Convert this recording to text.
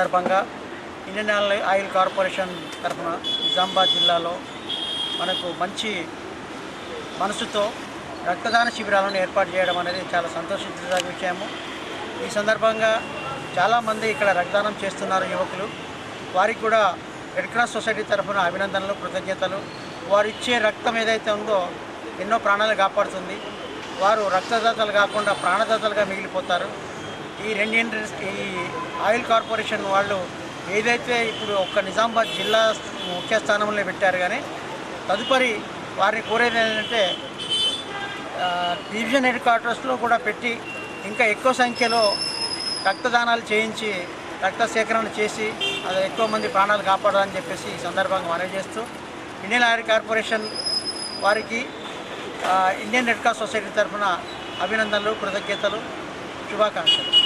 సందర్భంగా Indian oil oil corporation తరఫున నిజామాబాద్ జిల్లాలో మనకు మంచి మనసుతో రక్తదాన శిబిరాలను ఏర్పాటు చేయడం అనేది చాలా సంతోషించదగిన విషయము. ఈ సందర్భంగా చాలామంది ఇక్కడ రక్తదానం చేస్తున్నారు యువకులు. వారికి కూడా రెడ్ క్రాస్ సొసైటీ తరఫున అభినందనలు కృతజ్ఞతలు. వారు ఇచ్చే రక్తం ఏదైతే ఉందో ఎన్నో ప్రాణాలు కాపాడుతుంది. వారు రక్తదాతలు కాకుండా ప్రాణదాతలుగా మిగిలిపోతారు. ఈ రెండు ఇండస్ట్రీ ఈ ఆయిల్ కార్పొరేషన్ వాళ్ళు ఏదైతే ఇప్పుడు ఒక్క నిజామాబాద్ జిల్లా ముఖ్య స్థానంలో పెట్టారు కానీ తదుపరి వారిని కోరేది ఏంటంటే డివిజన్ హెడ్ క్వార్టర్స్లో కూడా పెట్టి ఇంకా ఎక్కువ సంఖ్యలో రక్తదానాలు చేయించి రక్త సేకరణ చేసి అది ఎక్కువ మంది ప్రాణాలు కాపాడాలని చెప్పేసి ఈ సందర్భంగా మనవి చేస్తూ ఇండియన్ ఆయిల్ కార్పొరేషన్ వారికి ఇండియన్ రెడ్ క్రాస్ సొసైటీ తరఫున అభినందనలు కృతజ్ఞతలు శుభాకాంక్షలు.